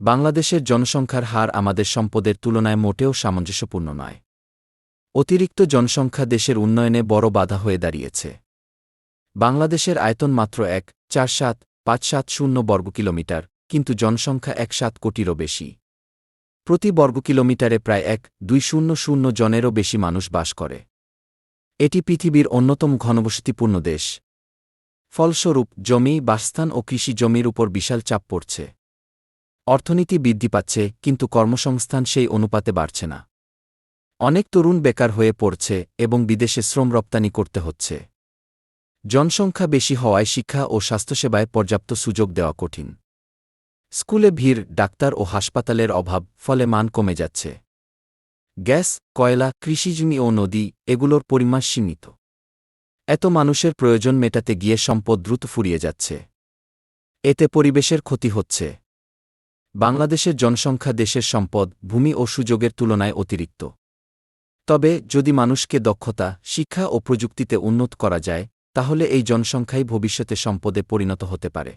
বাংলাদেশের জনসংখ্যার হার আমাদের সম্পদের তুলনায় মোটেও সামঞ্জস্যপূর্ণ নয়। অতিরিক্ত জনসংখ্যা দেশের উন্নয়নে বড় বাধা হয়ে দাঁড়িয়েছে। বাংলাদেশের আয়তন মাত্র এক, চার সাত, পাঁচ সাত শূন্য বর্গ কিলোমিটার, কিন্তু জনসংখ্যা এক সাত কোটিরও বেশি। প্রতি বর্গ কিলোমিটারে প্রায় এক, দুই শূন্য শূন্য জনেরও বেশি মানুষ বাস করে। এটি পৃথিবীর অন্যতম ঘনবসতিপূর্ণ দেশ। ফলস্বরূপ, জমি, বাসস্থান ও কৃষি জমির উপর বিশাল চাপ পড়ছে। অর্থনীতি বৃদ্ধি পাচ্ছে, কিন্তু কর্মসংস্থান সেই অনুপাতে বাড়ছে না। অনেক তরুণ বেকার হয়ে পড়ছে এবং বিদেশে শ্রম রপ্তানি করতে হচ্ছে। জনসংখ্যা বেশি হওয়ায় শিক্ষা ও স্বাস্থ্যসেবায় পর্যাপ্ত সুযোগ দেওয়া কঠিন। স্কুলে ভিড়, ডাক্তার ও হাসপাতালের অভাব, ফলে মান কমে যাচ্ছে। গ্যাস, কয়লা, কৃষিজমি ও নদী, এগুলোর পরিমাণ সীমিত। এত মানুষের প্রয়োজন মেটাতে গিয়ে সম্পদ দ্রুত ফুরিয়ে যাচ্ছে। এতে পরিবেশের ক্ষতি হচ্ছে। বাংলাদেশের জনসংখ্যা দেশের সম্পদ, ভূমি ও সুযোগের তুলনায় অতিরিক্ত। তবে, যদি মানুষকে দক্ষতা, শিক্ষা ও প্রযুক্তিতে উন্নত করা যায়, তাহলে এই জনসংখ্যাই ভবিষ্যতে সম্পদে পরিণত হতে পারে।